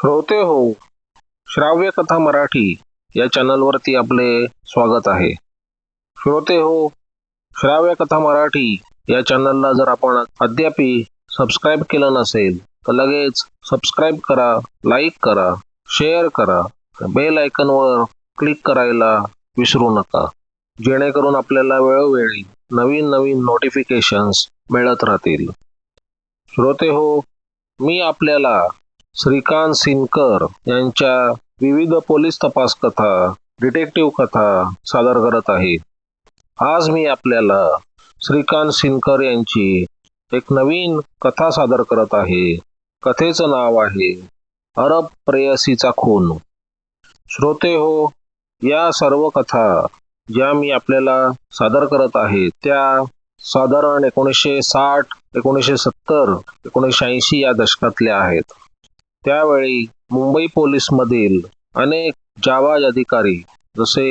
श्रोते हो. श्राव्य कथा मराठी या चॅनलवरती आपले स्वागत आहे. श्रोते हो श्राव्य कथा मराठी या चॅनलला जर आपण अद्याप सबस्क्राईब केलं नसेल तर लगेच सबस्क्राईब करा लाईक करा शेअर करा बेल आयकनवर क्लिक करायला विसरू नका. जेणेकरून आपल्याला वेळोवेळी नवीन नवीन नोटिफिकेशन्स मिळत राहतील. श्रोते हो मी आपल्याला श्रीकांत सिनकर यांच्या विविध पोलीस तपास कथा डिटेक्टिव्ह कथा सादर करत आहे. आज मी आपल्याला श्रीकांत सिनकर यांची एक नवीन कथा सादर करत आहे. कथेचं नाव आहे अरब प्रेयसीचा खून. श्रोते हो या सर्व कथा ज्या मी आपल्याला सादर करत आहे त्या साधारण एकोणीसशे साठ एकोणीसशे सत्तर एकोणीसशे ऐंशी या दशकातल्या आहेत. त्यावेळी मुंबई पोलीसमधील अनेक जावाज अधिकारी जसे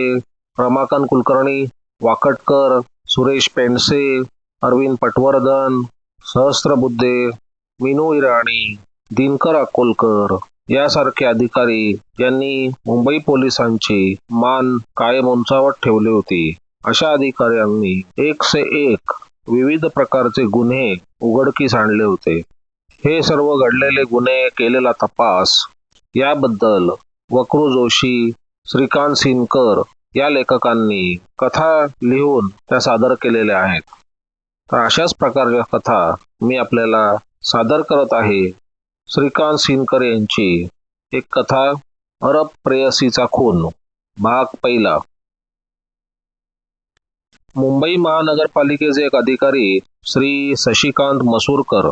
रमाकांत कुलकर्णी वाकटकर सुरेश पेंडसे अरविंद पटवर्धन सहस्त्रबुद्धे विनू इराणी दिनकर अकोलकर यासारखे अधिकारी यांनी मुंबई पोलिसांची मान कायम उंचावत ठेवली होती. अशा अधिकाऱ्यांनी एक से एक विविध प्रकारचे गुन्हे उघडकीस आणले होते. हे सर्व घडलेले गुन्हे केलेला तपास याबद्दल वक्रू जोशी श्रीकांत सिनकर या लेखकांनी कथा लिहून त्या सादर केलेल्या आहेत. तर अशाच प्रकारच्या कथा मी आपल्याला सादर करत आहे. श्रीकांत सिनकर यांची एक कथा अरब प्रेयसीचा खून भाग पहिला. मुंबई महानगरपालिकेचे एक अधिकारी श्री शशिकांत मसूरकर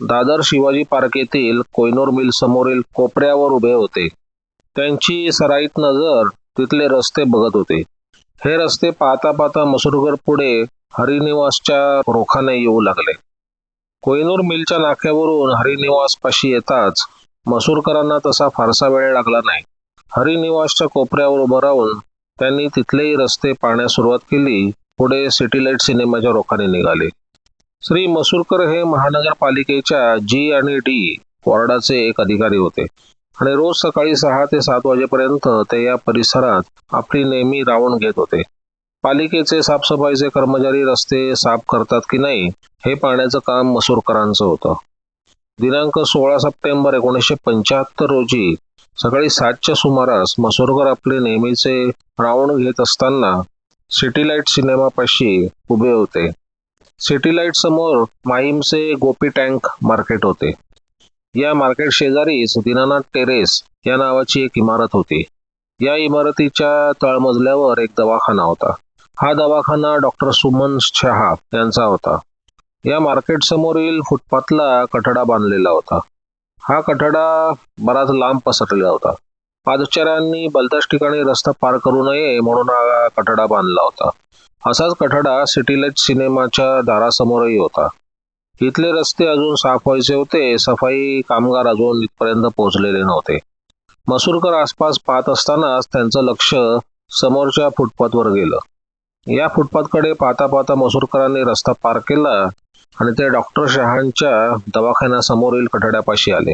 दादर शिवाजी पार्क येथील कोयनूर मिल समोरील कोपऱ्यावर उभे होते. त्यांची सराईत नजर तिथले रस्ते बघत होते. हे रस्ते पाहता पाहता मसूरकर पुढे हरिनिवासच्या रोखाने येऊ लागले. कोयनूर मिलच्या नाक्यावरून हरिनिवास पाशी येताच मसूरकरांना तसा फारसा वेळ लागला नाही. हरिनिवासच्या कोपऱ्यावर उभं राहून त्यांनी तिथलेही रस्ते पाहण्यास सुरुवात केली. पुढे सिटी लाइट सिनेमाच्या रोखाने निघाले. श्री मसूरकर हे महानगरपालिकेच्या जी आणि डी वॉर्डाचे एक अधिकारी होते. आणि रोज सकाळी सहा ते सात वाजेपर्यंत ते या परिसरात आपली नेहमी रावण घेत होते. पालिकेचे साफसफाईचे कर्मचारी रस्ते साफ करतात की नाही हे पाहण्याचं काम मसूरकरांचं होतं. दिनांक सोळा सप्टेंबर एकोणीसशे पंच्याहत्तर रोजी सकाळी सातच्या सुमारास मसूरकर आपले नेहमीचे रावण घेत असताना सिटी लाइट सिनेमापाशी उभे होते. सिटी लाइट समोर माहीमचे गोपी टँक मार्केट होते. या मार्केट शेजारीच दीनानाथ टेरेस या नावाची एक इमारत होती. या इमारतीच्या तळमजल्यावर एक दवाखाना होता. हा दवाखाना डॉक्टर सुमन शहा यांचा होता. या मार्केट समोरील फुटपाथला कठडा बांधलेला होता. हा कठडा बराच लांब पसरलेला होता. पादचाऱ्यांनी बलदास ठिकाणी रस्ता पार करू नये म्हणून हा कठडा बांधला होता. असाच कठडा सिटीलाईट सिनेमाच्या दारासमोरही होता. इथले रस्ते अजून साफ व्हायचे होते सफाई कामगार अजून इथपर्यंत पोहोचलेले नव्हते. मसूरकर आसपास पाहत असतानाच त्यांचं लक्ष समोरच्या फुटपाथवर गेलं. या फुटपाथकडे पाहता पाहता मसूरकरांनी रस्ता पार केला आणि ते डॉक्टर शहांच्या दवाखान्यासमोरील कठड्यापाशी आले.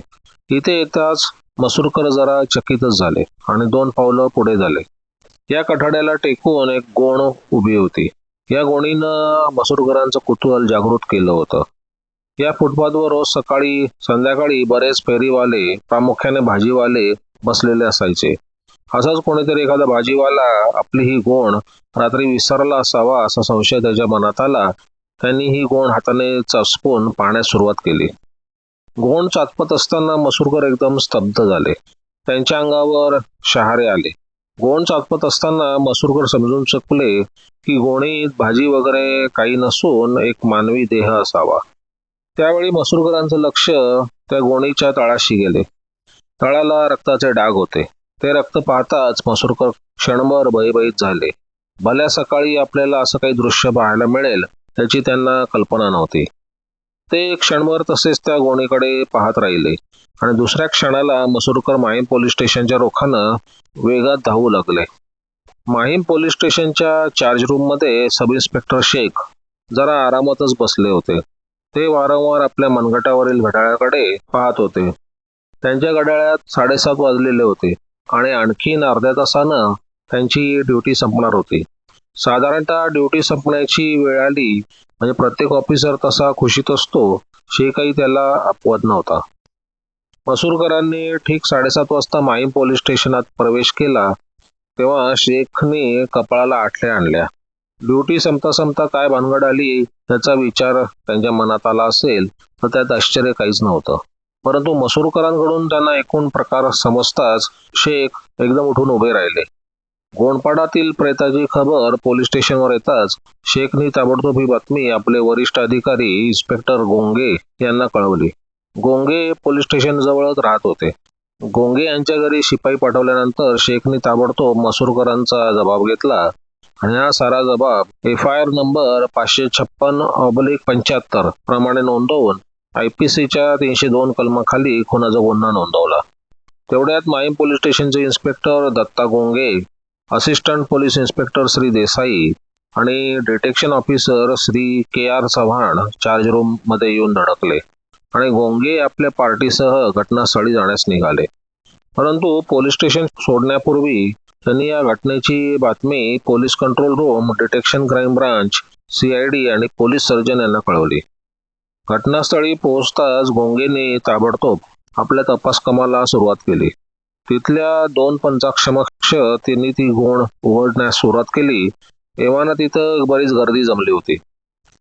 इथे येताच मसूरकर जरा चकितच झाले आणि दोन पावलं पुढे झाले. या कठड्याला टेकून एक गोण उभी होती. या गोणीनं मसूरकरांचं कुतूहल जागृत केलं होतं. या फुटपाथवर रोज सकाळी संध्याकाळी बरेच फेरीवाले प्रामुख्याने भाजीवाले बसलेले असायचे. असाच कोणीतरी एखादा भाजीवाला आपली ही गोण रात्री विसरला असावा असा संशय त्याच्या मनात आला. त्यांनी ही गोण हाताने चचपून पाहण्यास सुरुवात केली. गोण चाचपत असताना मसूरकर एकदम स्तब्ध झाले. त्यांच्या अंगावर शहारे आले. गोण चाचपत असताना मसूरकर समजून शकले की गोणीत भाजी वगैरे काही नसून एक मानवी देह असावा. त्यावेळी मसूरकरांचं लक्ष त्या गोणीच्या तळाशी गेले. तळाला रक्ताचे डाग होते. ते रक्त पाहताच मसूरकर क्षणभर भयभीत झाले. भल्या सकाळी आपल्याला असं काही दृश्य पाहायला मिळेल त्याची त्यांना कल्पना नव्हती. ते क्षणभर तसेच त्या गोणीकडे पाहत राहिले. आणि दुसऱ्या क्षणाला मसूरकर माहीम पोलीस स्टेशनच्या रोखानं वेगात धावू लागले. माहीम पोलीस स्टेशनच्या चार्ज रूममध्ये सब इन्स्पेक्टर शेख जरा आरामातच बसले होते. ते वारंवार आपल्या मनगटावरील घड्याळाकडे पाहत होते. त्यांच्या घड्याळात साडेसात वाजलेले होते आणि आणखीन अर्ध्या तासानं त्यांची ड्युटी संपणार होती. साधारणतः ड्युटी संपण्याची वेळ आली म्हणजे प्रत्येक ऑफिसर तसा खुशीत असतो हे काही त्याला अपवाद नव्हता. मसूरकरांनी ठीक साडेसात वाजता माहीम पोलीस स्टेशनात प्रवेश केला तेव्हा शेखने कपाळाला आठल्या आणल्या. ड्युटी संपता संपता काय भानगड आली याचा विचार त्यांच्या मनात आला असेल तर त्यात आश्चर्य काहीच नव्हतं. परंतु मसूरकरांकडून त्यांना एकूण प्रकार समजताच शेख एकदम उठून उभे राहिले. गोंडपाडातील प्रेताची खबर पोलीस स्टेशनवर येताच शेखनी ताबडतोब ही बातमी आपले वरिष्ठ अधिकारी इन्स्पेक्टर गोंगे यांना कळवली. गोंगे पोलीस स्टेशन जवळच राहत होते. गोंगे यांच्या घरी शिपाई पाठवल्यानंतर शेखनी ताबडतोब मसूरकरांचा जबाब घेतला आणि हा सारा जबाब एफ आय आर नंबर पाचशे छप्पन ऑब्लिक पंच्याहत्तर प्रमाणे नोंदवून आय पी सीच्या तीनशे दोन कलमाखाली खुनाचा गुन्हा नोंदवला. तेवढ्यात माहीम पोलीस स्टेशनचे inspector Datta Gonge assistant police inspector Shri Desai आणि detection officer Shri K R Chavan charge रूममध्ये येऊन धडकले आणि गोंगे आपल्या पार्टीसह घटनास्थळी जाण्यास निघाले. परंतु पोलीस स्टेशन सोडण्यापूर्वी त्यांनी या घटनेची बातमी police control room detection crime branch CID आणि पोलीस सर्जन यांना कळवली. घटनास्थळी पोहोचताच गोंगेने ताबडतोब आपल्या तपास कामाला सुरुवात केली. तिथल्या दोन पंचाक्षमक्ष त्यांनी ती गोण उघडण्यास सुरुवात केली. एव्हाना तिथं बरीच गर्दी जमली होती.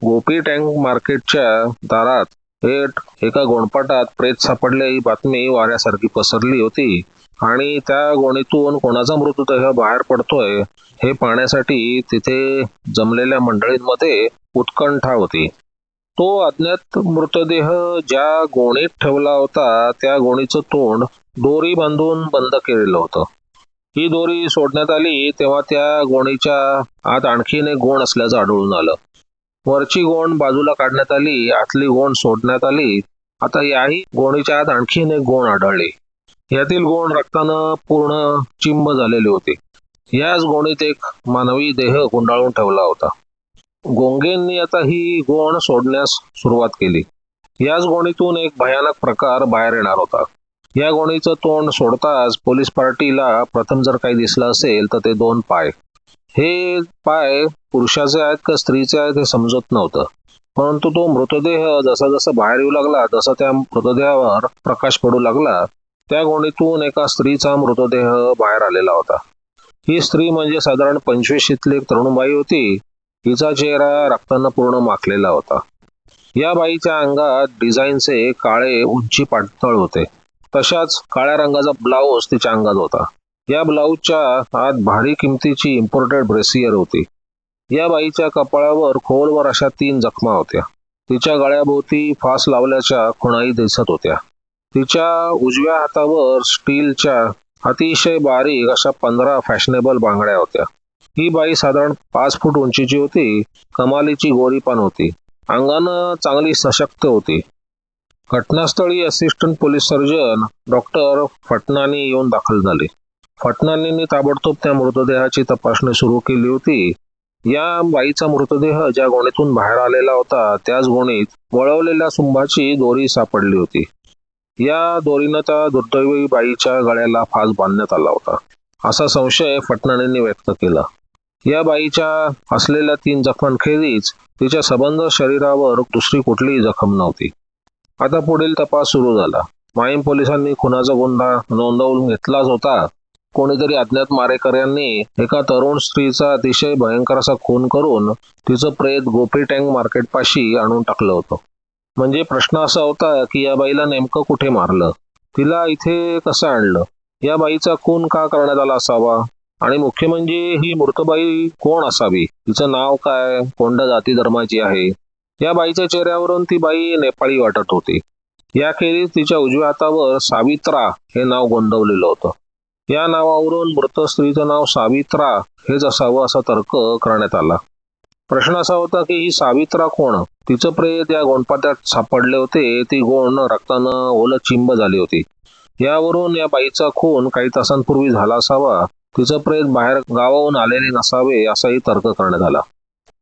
गोपी टँक मार्केटच्या दारात हे एका गोणपाटात प्रेत सापडले ही बातमी वाऱ्यासारखी पसरली होती. आणि त्या गोणीतून कोणाचा मृतदेह बाहेर पडतोय हे पाहण्यासाठी तिथे जमलेल्या मंडळींमध्ये उत्कंठा होती. तो अज्ञात मृतदेह ज्या गोणीत ठेवला होता त्या गोणीचं तोंड दोरी बांधून बंद केलेलं होतं. ही दोरी सोडण्यात आली तेव्हा त्या गोणीच्या आत आणखीन एक गोण असल्याचं आढळून आलं. वरची गोण बाजूला काढण्यात आली आतली गोण सोडण्यात आली. आता याही गोणीच्या आत आणखीन एक गोण आढळली. यातील गोण रक्तानं पूर्ण चिंब झालेली होती. याच गोणीत एक मानवी देह गुंडाळून ठेवला होता. गोंगेंनी आता ही गोण सोडण्यास सुरुवात केली. याच गोणीतून एक भयानक प्रकार बाहेर येणार होता. या गोणीचं तोंड सोडताच पोलीस पार्टीला प्रथम जर काही दिसलं असेल तर ते दोन पाय. हे पाय पुरुषाचे आहेत का स्त्रीचे आहेत हे समजत नव्हतं. परंतु तो मृतदेह जसा जसा बाहेर येऊ लागला तसा त्या मृतदेहावर प्रकाश पडू लागला. त्या गोणीतून एका स्त्रीचा मृतदेह बाहेर आलेला होता. ही स्त्री म्हणजे साधारण पंचवीशीतली एक तरुणबाई होती. हिचा चेहरा रक्तानं पूर्ण माखलेला होता. या बाईच्या अंगात डिझाईनचे काळे उंची पातळ होते. तशाच काळ्या रंगाचा ब्लाऊज तिच्या अंगात होता. या ब्लाऊजच्या आत भारी किमतीची इम्पोर्टेड ब्रेसियर होती. या बाईच्या कपाळावर खोलवर अशा तीन जखमा होत्या. तिच्या गळ्याभोवती फास लावल्याच्या खुणाई दिसत होत्या. तिच्या उजव्या हातावर स्टीलच्या अतिशय बारीक अशा पंधरा फॅशनेबल बांगड्या होत्या. ही बाई साधारण पाच फूट उंचीची होती कमालीची गोरी पण होती. अंगानं चांगली सशक्त होती. घटनास्थळी assistant police surgeon doctor Phatnani येऊन दाखल झाले. फटनानींनी ताबडतोब त्या मृतदेहाची तपासणी सुरू केली होती. या बाईचा मृतदेह ज्या गोणीतून बाहेर आलेला होता त्याच गोणीत वळवलेल्या सुंभाची दोरी सापडली होती. या दोरीनं त्या दुर्दैवी बाईच्या गळ्याला फास बांधण्यात आला होता. असा संशय फटनानींनी व्यक्त केला. या बाईच्या असलेल्या तीन जखमांखेरीज तिच्या सबंध शरीरावर दुसरी कुठलीही जखम नव्हती. आता पुढील तपास सुरू झाला. माहीम पोलिसांनी खुनाचा गुन्हा नोंदवून घेतलाच होता. कोणीतरी अज्ञात मारेकऱ्यांनी एका तरुण स्त्रीचा अतिशय भयंकर असा खून करून तिचं प्रेत गोपी टँक मार्केट पाशी आणून टाकलं होतं. म्हणजे प्रश्न असा होता की या बाईला नेमकं कुठे मारलं? तिला इथे कसं आणलं? या बाईचा खून का करण्यात आला असावा? आणि मुख्य म्हणजे ही मृतबाई कोण असावी? तिचं नाव काय? कोणत्या जाती धर्माची आहे? या बाईच्या चेहऱ्यावरून ती बाई नेपाळी वाटत होती. याखेरीज तिच्या उजव्या हातावर सावित्रा हे नाव गोंदवलेलं होतं. या नावावरून मृत स्त्रीचं नाव सावित्रा हेच असावं असा तर्क करण्यात आला. प्रश्न असा होता की ही सावित्रा कोण? तिचं प्रेत या गोंडपात्यात सापडले होते ती गोण रक्तानं ओलं चिंब झाली होती. यावरून या बाईचा खून काही तासांपूर्वी झाला असावा तिचं प्रेत बाहेर गावाहून आलेले नसावे असाही तर्क करण्यात आला.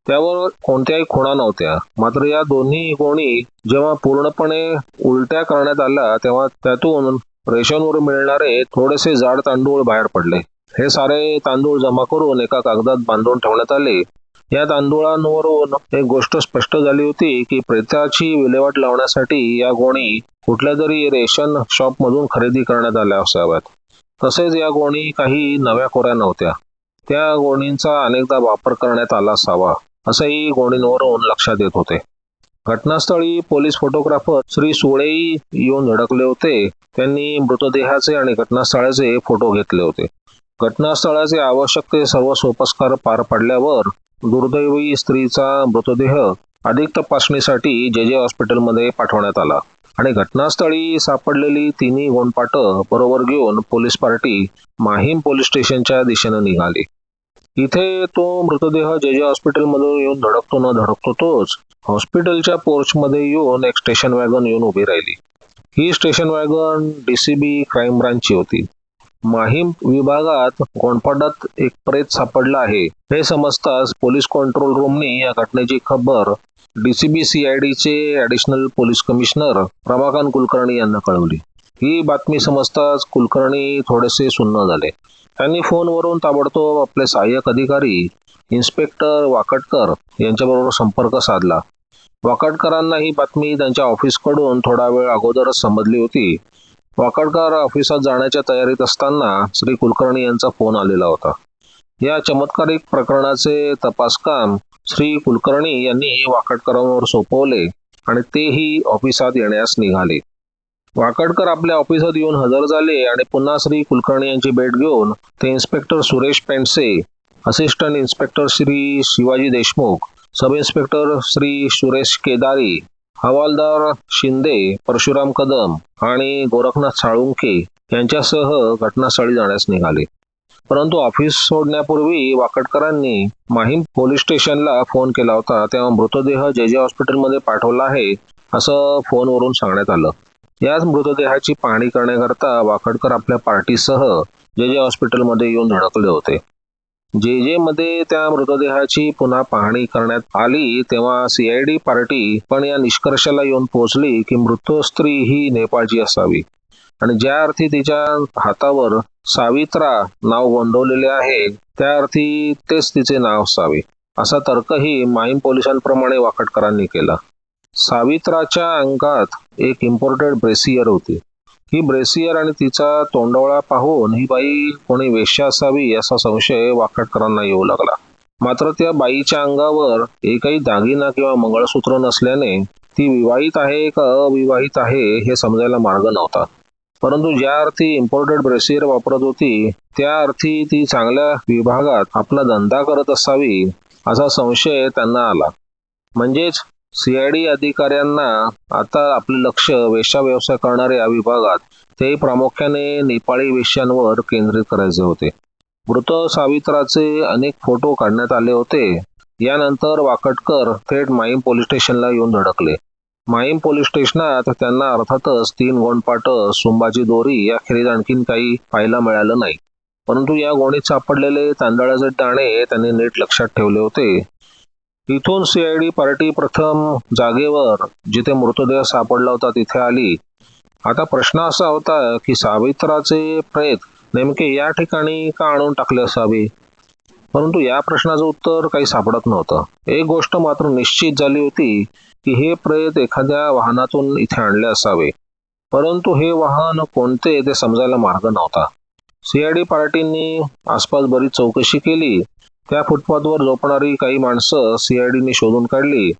त्यावर कोणत्याही खुणा नव्हत्या. मात्र या दोन्ही गोणी जेव्हा पूर्णपणे उलट्या करण्यात आल्या तेव्हा त्यातून रेशनवर मिळणारे थोडेसे जाड तांदूळ बाहेर पडले. हे सारे तांदूळ जमा करून एका कागदात बांधून ठेवण्यात आले. या तांदुळांवरून एक गोष्ट स्पष्ट झाली होती की प्रेताची विल्हेवाट लावण्यासाठी या गोणी कुठल्या तरी रेशन शॉप मधून खरेदी करण्यात आल्या असाव्यात. तसेच या गोणी काही नव्या कोऱ्या नव्हत्या. त्या गोणींचा अनेकदा वापर करण्यात आला असावा. असंही गोणींवरून लक्षात येत होते. घटनास्थळी पोलीस फोटोग्राफर श्री सुळेई येऊन धडकले होते. त्यांनी मृतदेहाचे आणि घटनास्थळाचे फोटो घेतले होते. घटनास्थळाचे आवश्यक ते सर्व सोपस्कार पार पडल्यावर दुर्दैवी स्त्रीचा मृतदेह अधिक तपासणीसाठी जे जे हॉस्पिटलमध्ये पाठवण्यात आला आणि घटनास्थळी सापडलेली तिन्ही गोंडपाट बरोबर घेऊन पोलीस पार्टी माहीम पोलीस स्टेशनच्या दिशेने निघाली. इथे तो मृतदेह जे जे हॉस्पिटलमधून येऊन धडकतो न धडकतो तोच. हॉस्पिटलच्या पोर्चमध्ये येऊन एक स्टेशन वॅगन येऊन उभी राहिली. ही स्टेशन वॅगन डीसीबी क्राईम ब्रांचची होती. माहीम विभागात गोंडपाडात एक प्रेत सापडला आहे. हे समजताच पोलीस कंट्रोल रूमने या घटनेची खबर DCB सीआयडीचे additional police commissioner Ramakant Kulkarni यांना कळवली. ही बातमी समजताच कुलकर्णी थोडेसे सुन्न झाले. त्यांनी फोनवरून ताबडतोब आपले सहाय्यक अधिकारी इन्स्पेक्टर वाकडकर यांच्याबरोबर संपर्क साधला. वाकडकरांना ही बातमी त्यांच्या ऑफिसकडून थोडा वेळ अगोदरच समजली होती. वाकडकर ऑफिसात जाण्याच्या तयारीत असताना श्री कुलकर्णी यांचा फोन आलेला होता. या चमत्कारिक प्रकरणाचे तपासकाम श्री कुलकर्णी यांनी वाकडकरांवर सोपवले आणि तेही ऑफिसात येण्यास निघाले. वाकडकर आपल्या ऑफिसात येऊन हजर झाले आणि पुन्हा श्री कुलकर्णी यांची भेट घेऊन ते inspector Suresh Pendse assistant inspector Shri Shivaji Deshmukh sub inspector Shri Suresh Kedari हवालदार शिंदे परशुराम कदम आणि गोरखनाथ साळुंके यांच्यासह घटनास्थळी जाण्यास निघाले. परंतु ऑफिस सोडण्यापूर्वी वाकडकरांनी माहीम पोलीस स्टेशनला फोन केला होता तेव्हा मृतदेह जे जे हॉस्पिटलमध्ये पाठवला आहे असं फोनवरून सांगण्यात आलं. याच मृतदेहाची पाहणी करण्याकरता वाकडकर आपल्या पार्टीसह जे जे हॉस्पिटलमध्ये येऊन धडकले होते. जे जे मध्ये त्या मृतदेहाची पुन्हा पाहणी करण्यात आली तेव्हा सीआयडी पार्टी पण या निष्कर्षाला येऊन पोहोचली की मृत स्त्री ही नेपाळची असावी. आणि ज्या अर्थी तिच्या हातावर सावित्रा नाव गोंदवलेले आहे त्या अर्थी तेच तिचे नाव असावे असा तर्कही माहीम पोलिसांप्रमाणे वाकडकरांनी केला. सावित्राच्या अंगात एक इम्पोर्टेड ब्रेसियर होती. ही ब्रेसियर आणि तिचा तोंडवळा पाहून ही बाई कोणी वेश्या असावी असा संशय वाकटकरांना येऊ लागला. मात्र त्या बाईच्या अंगावर एकही दागिना किंवा मंगळसूत्र नसल्याने ती विवाहित आहे का अविवाहित आहे हे समजायला मार्ग नव्हता. परंतु ज्या अर्थी इम्पोर्टेड ब्रेसियर वापरत होती त्या अर्थी ती चांगल्या विभागात आपला धंदा करत असावी असा संशय त्यांना आला. म्हणजेच सीआयडी अधिकाऱ्यांना आता आपले लक्ष वेश्या व्यवसाय करणाऱ्या विभागात ते प्रामुख्याने नेपाळी वेश्यांवर केंद्रित करायचे होते. मृत सावित्राचे अनेक फोटो काढण्यात आले होते. यानंतर वाकटकर थेट माहीम पोलीस स्टेशनला येऊन धडकले. माहीम पोलीस स्टेशनात त्यांना अर्थातच तीन गोंडपाट सुंबाची दोरी याखेरीज आणखीन काही पाहायला मिळालं नाही. परंतु या गोणीत सापडलेले तांदळाचे दाणे त्यांनी नीट लक्षात ठेवले होते. इथून सीआयडी पार्टी प्रथम जागेवर जिथे मृतदेह सापडला होता तिथे आली. आता प्रश्न असा होता की सावित्राचे प्रेत नेमके या ठिकाणी का आणून टाकले असावे? परंतु या प्रश्नाचं उत्तर काही सापडत नव्हतं. एक गोष्ट मात्र निश्चित झाली होती की हे प्रेत एखाद्या वाहनातून इथे आणले असावे. परंतु हे वाहन कोणते ते समजायला मार्ग नव्हता. सीआयडी पार्टींनी आसपास बरीच चौकशी केली. त्या फुटपाथवर झोपणारी काही माणसं सीआयडीने शोधून काढली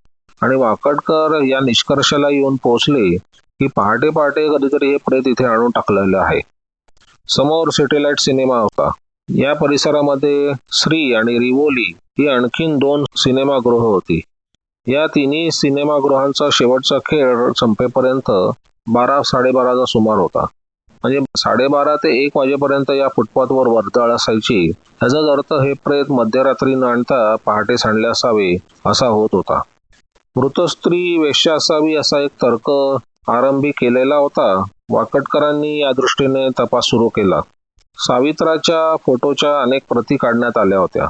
आणि वाकडकर या निष्कर्षाला येऊन पोहोचले की पहाटे पहाटे कधीतरी हे प्रेत इथे आणून टाकलेलं आहे. समोर सॅटेलाइट सिनेमा होता. या परिसरामध्ये श्री आणि रिवोली ही आणखीन दोन सिनेमागृह होती. या तिन्ही सिनेमागृहांचा शेवटचा खेळ संपेपर्यंत बारा साडेबाराचा सुमार होता. म्हणजे साडेबारा ते एक वाजेपर्यंत या फुटपाथवर वर्दळ असायची. ह्याचाच अर्थ हे प्रेत मध्यरात्री न आणता पहाटे सांडले असावे असा होत होता. मृत स्त्री वेश्या असावी असा एक तर्क आरंभी केलेला होता. वाकटकरांनी या दृष्टीने तपास सुरू केला. सावित्राच्या फोटोच्या अनेक प्रती काढण्यात आल्या होत्या.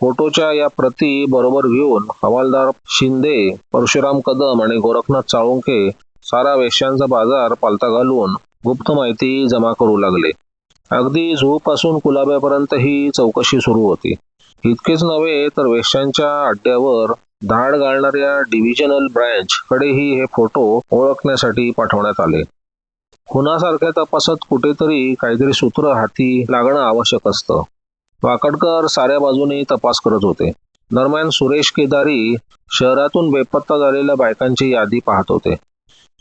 फोटोच्या या प्रती बरोबर घेऊन हवालदार शिंदे परशुराम कदम आणि गोरखनाथ चाळुंके सारा वेश्यांचा बाजार पालता घालून गुप्त माहिती जमा करू लागले. अगदी झूपासून कुलाब्यापर्यंत ही चौकशी सुरू होती. इतकेच नव्हे तर वेश्यांच्या अड्ड्यावर धाड घालणाऱ्या डिव्हिजनल ब्रँच कडेही हे फोटो ओळखण्यासाठी पाठवण्यात आले. खुनासारख्या तपासात कुठेतरी काहीतरी सूत्र हाती लागणं आवश्यक असतं. वाकडकर साऱ्या बाजूने तपास करत होते. दरम्यान सुरेश केदारी शहरातून बेपत्ता झालेल्या बायकांची यादी पाहत होते.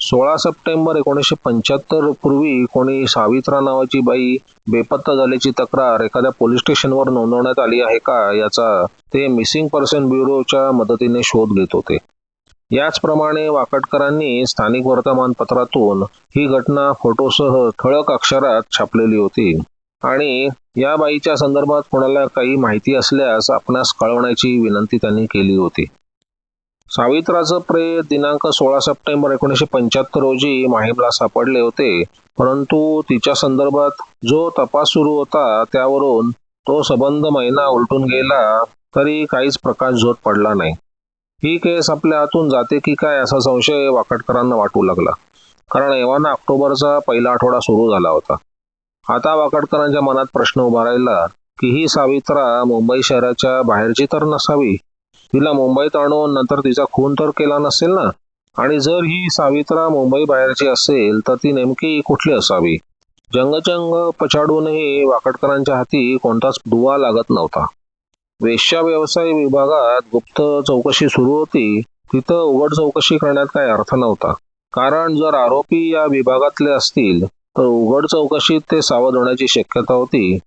सोळा सप्टेंबर एकोणीसशे पंच्याहत्तर पूर्वी कोणी सावित्रा नावाची बाई बेपत्ता झाल्याची तक्रार एखाद्या पोलीस स्टेशनवर नोंदवण्यात आली आहे का याचा ते मिसिंग पर्सन ब्युरोच्या मदतीने शोध घेत होते. याचप्रमाणे वाकडकरांनी स्थानिक वर्तमानपत्रातून ही घटना फोटोसह ठळक अक्षरात छापलेली होती. आणि या बाईच्या संदर्भात कोणाला काही माहिती असल्यास आपणास कळवण्याची विनंती त्यांनी केली होती. सावित्राचं प्रेत दिनांक सोळा सप्टेंबर एकोणीसशे पंच्याहत्तर रोजी माहीमला सापडले होते. परंतु तिच्या संदर्भात जो तपास सुरू होता त्यावरून तो सबंध महिना उलटून गेला तरी काहीच प्रकाश झोत पडला नाही. ही केस आपल्या हातून जाते की काय असा संशय वाकडकरांना वाटू लागला. कारण एव्हाना ऑक्टोबरचा पहिला आठवडा सुरू झाला होता. आता वाकडकरांच्या मनात प्रश्न उभा राहिला की ही सावित्रा मुंबई शहराच्या बाहेरची तर नसावी तिला मुंबईत आणून नंतर तिचा खून तर केला नसेल ना? आणि जर ही सावित्रा मुंबई बाहेरची असेल तर ती नेमकी कुठली असावी? जंगचंग पछाडूनही वाकडकरांच्या हाती कोणताच दुवा लागत नव्हता. वेश्या व्यवसाय विभागात गुप्त चौकशी सुरू होती. तिथं उघड चौकशी करण्यात काही अर्थ नव्हता. कारण जर आरोपी या विभागातले असतील तर उघड चौकशीत ते सावध होण्याची शक्यता होती.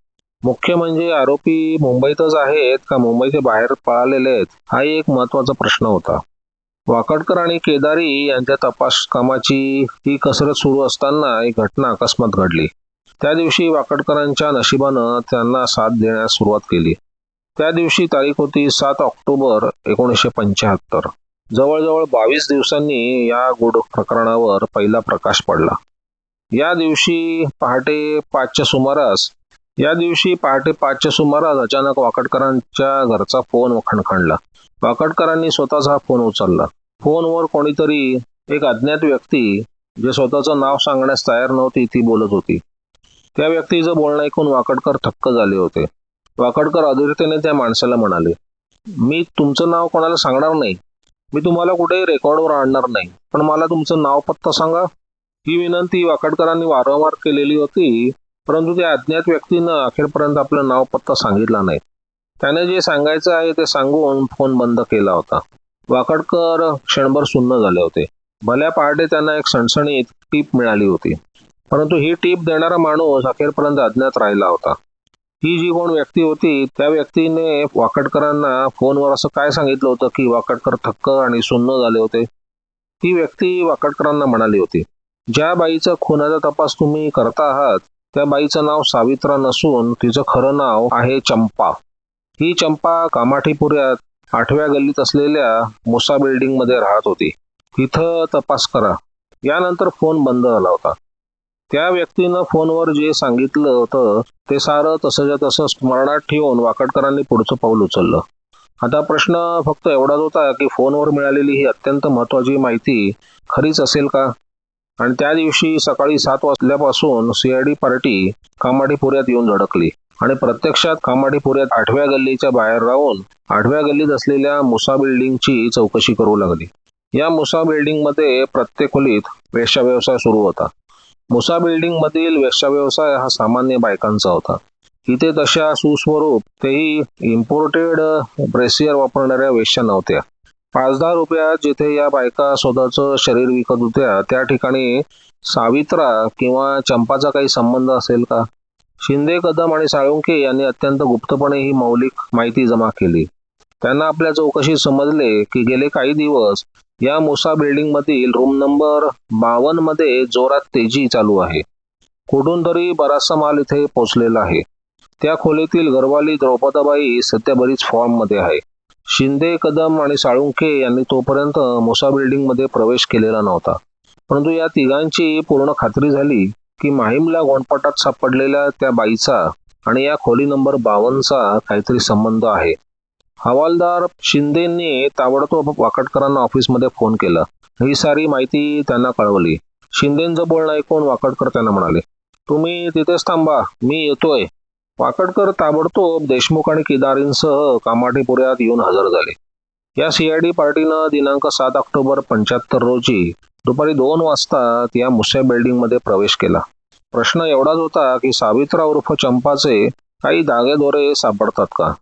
मुख्य म्हणजे आरोपी मुंबईतच आहेत का मुंबईचे बाहेर पळालेले आहेत हा एक महत्त्वाचा प्रश्न होता. वाकडकर आणि केदारी यांच्या तपास कामाची ही कसरत सुरू असताना एक घटना अकस्मात घडली. त्या दिवशी वाकडकरांच्या नशिबानं त्यांना साथ देण्यास सुरुवात केली. त्या दिवशी तारीख होती सात ऑक्टोबर एकोणीसशे पंच्याहत्तर. जवळजवळ बावीस दिवसांनी या गुड प्रकरणावर पहिला प्रकाश पडला. या दिवशी पहाटे पाचच्या सुमारास या दिवशी पहाटे पाचच्या सुमारास अचानक वाकडकरांच्या घरचा फोन खणखणला. वाकडकरांनी स्वतःचा फोन उचलला. फोनवर कोणीतरी एक अज्ञात व्यक्ती जे स्वतःचं नाव सांगण्यास तयार नव्हती ती बोलत होती. त्या व्यक्तीचं बोलणं ऐकून वाकडकर थक्क झाले होते. वाकडकर अधीरतेने त्या माणसाला म्हणाले मी तुमचं नाव कोणाला सांगणार नाही? मी तुम्हाला कुठेही रेकॉर्डवर आणणार नाही. पण मला तुमचं नाव पत्ता सांगा. ही विनंती वाकडकरांनी वारंवार केलेली होती. परंतु त्या अज्ञात व्यक्तीनं अखेरपर्यंत आपलं नाव पत्ता सांगितला नाही. त्याने जे सांगायचं आहे ते सांगून फोन बंद केला होता. वाकडकर क्षणभर सुन्न झाले होते. भल्या पहाटे त्यांना एक सणसणीत टीप मिळाली होती. परंतु ही टीप देणारा माणूस अखेरपर्यंत अज्ञात राहिला होता. ही जी कोण व्यक्ती होती त्या व्यक्तीने वाकडकरांना फोनवर असं काय सांगितलं होतं की वाकडकर थक्क आणि सुन्न झाले होते? ती व्यक्ती वाकडकरांना म्हणाली होती ज्या बाईचा खुनाचा तपास तुम्ही करता आहात त्या बाईचं नाव सावित्रा नसून तिचं खरं नाव आहे चंपा. ही चंपा कामाठीपुऱ्यात आठव्या गल्लीत असलेल्या मुसा बिल्डिंगमध्ये राहत होती. तिथं तपास करा. यानंतर फोन बंद झाला होता. त्या व्यक्तीनं फोनवर जे सांगितलं होतं ते सारं तसंच्या तसं स्मरणात ठेवून वाकडकरांनी पुढचं पाऊल उचललं. आता प्रश्न फक्त एवढाच होता की फोनवर मिळालेली ही अत्यंत महत्वाची माहिती खरीच असेल का? आणि त्या दिवशी सकाळी सात वाजल्यापासून सीआयडी पार्टी कामाडीपुऱ्यात येऊन धडकली आणि प्रत्यक्षात कामाडीपुऱ्यात आठव्या गल्लीच्या बाहेर राहून आठव्या गल्लीत असलेल्या मुसा बिल्डिंगची चौकशी करू लागली. या मुसा बिल्डिंगमध्ये प्रत्येक खोलीत वेश्या व्यवसाय सुरू होता. मुसा बिल्डिंग मधील वेश्या व्यवसाय हा सामान्य बायकांचा होता. इथे तशा सुस्वरूप तेही इम्पोर्टेड ब्रेसियर वापरणाऱ्या वेश्या नव्हत्या. पाच दहा रुपयात जिथे या बायका स्वतःचं शरीर विकत होत्या त्या ठिकाणी सावित्रा किंवा चंपाचा काही संबंध असेल का? शिंदे कदम आणि साळुंके यांनी अत्यंत गुप्तपणे ही मौलिक माहिती जमा केली. त्यांना आपल्या चौकशीत समजले की गेले काही दिवस या मुसा बिल्डिंग मधील रूम नंबर बावन्नमध्ये जोरात तेजी चालू आहे. कुठून तरी बराचसा माल इथे पोचलेला आहे. त्या खोलीतील घरवाली द्रौपदाबाई सध्या बरीच फॉर्ममध्ये आहे. शिंदे कदम आणि साळुंखे यांनी तोपर्यंत मुसा बिल्डिंगमध्ये प्रवेश केलेला नव्हता. परंतु या तिघांची पूर्ण खात्री झाली की माहीमला गोंडपाटात सापडलेल्या त्या बाईचा आणि या खोली नंबर बावन्नचा काहीतरी संबंध आहे. हवालदार शिंदेंनी ताबडतोब वाकडकरांना ऑफिसमध्ये फोन केला. ही सारी माहिती त्यांना कळवली. शिंदेचं बोलणं ऐकून वाकडकर त्यांना म्हणाले तुम्ही तिथेच थांबा मी येतोय. वाकडकर ताबडतोब देशमुख आणि केदारींसह कामाठीपुऱ्यात येऊन हजर झाले. या सीआयडी पार्टीनं दिनांक सात ऑक्टोबर पंच्याहत्तर रोजी दुपारी दोन वाजता या मुसे बिल्डिंगमध्ये प्रवेश केला. प्रश्न एवढाच होता की सावित्रा उर्फ चंपाचे काही दागेदोरे सापडतात का?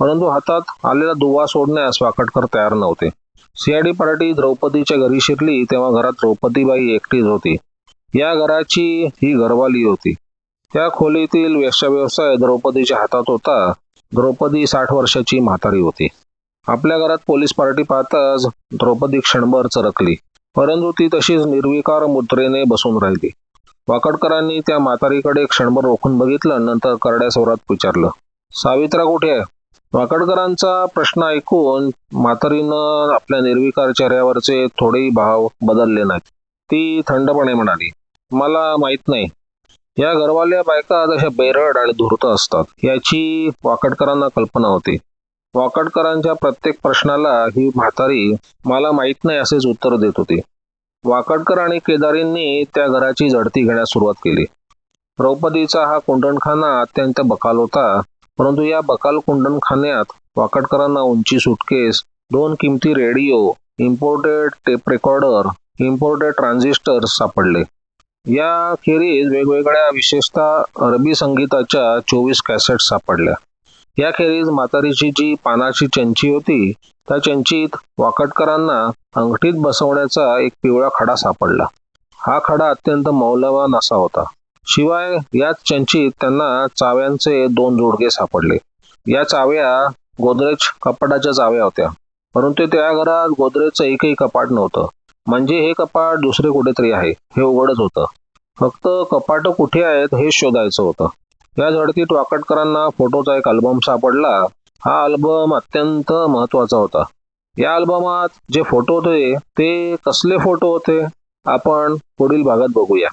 परंतु हातात आलेला दुवा सोडण्यास वाकडकर तयार नव्हते. सीआयडी पार्टी द्रौपदीच्या घरी शिरली तेव्हा घरात द्रौपदीबाई एकटीच होती. या घराची ही घरवाली होती. त्या खोलीतील वेश्याव्यवसाय द्रौपदीच्या हातात होता. द्रौपदी साठ वर्षाची म्हातारी होती. आपल्या घरात पोलीस पार्टी पाहताच द्रौपदी क्षणभर चरकली. परंतु ती तशीच निर्विकार मुद्रेने बसून राहिली. वाकडकरांनी त्या म्हातारीकडे क्षणभर रोखून बघितलं नंतर करड्या स्वरात विचारलं सावित्रा कुठे आहे? वाकडकरांचा प्रश्न ऐकून म्हातारीनं आपल्या निर्विकार चेहऱ्यावरचे थोडेही भाव बदलले नाहीत. ती थंडपणे म्हणाली मला माहीत नाही. या घरवाल्या बायका तशा बेरड आणि धूर्त असतात. याची वाकडकरांना कल्पना होती. वाकडकरांच्या प्रत्येक प्रश्नाला ही म्हातारी मला माहीत नाही असेच उत्तर देत होती. वाकडकर आणि केदारींनी त्या घराची झडती घेण्यास सुरुवात केली. द्रौपदीचा हा कुंडणखाना अत्यंत बकाल होता परंतु या बकाल कुंडणखान्यात वाकडकरांना उंची सुटकेस दोन किमती radio imported tape recorder imported transistor सापडले. या खेरीज वेगवेगळ्या विशेषतः अरबी संगीताच्या चोवीस कॅसेट सापडल्या. याखेरीज म्हातारीची जी पानाची चंची होती त्या चंचीत वाकटकरांना अंगठीत बसवण्याचा एक पिवळा खडा सापडला. हा खडा अत्यंत मौल्यवान असा होता. शिवाय याच चंचीत त्यांना चाव्यांचे दोन जोडगे सापडले. या चाव्या गोदरेज कपाटाच्या चाव्या होत्या परंतु त्या घरात गोदरेजचं एकही कपाट नव्हतं. म्हणजे हे कपाट दुसरे कुठेतरी आहे. हे उघडच होतं. फक्त कपाट कुठे आहेत हे शोधायचं होतं. या झडतीत वाकडकरांना फोटोचा एक अल्बम सापडला. हा अल्बम अत्यंत महत्त्वाचा होता. या अल्बमात जे फोटो होते ते कसले फोटो होते? आपण पुढील भागात बघूया.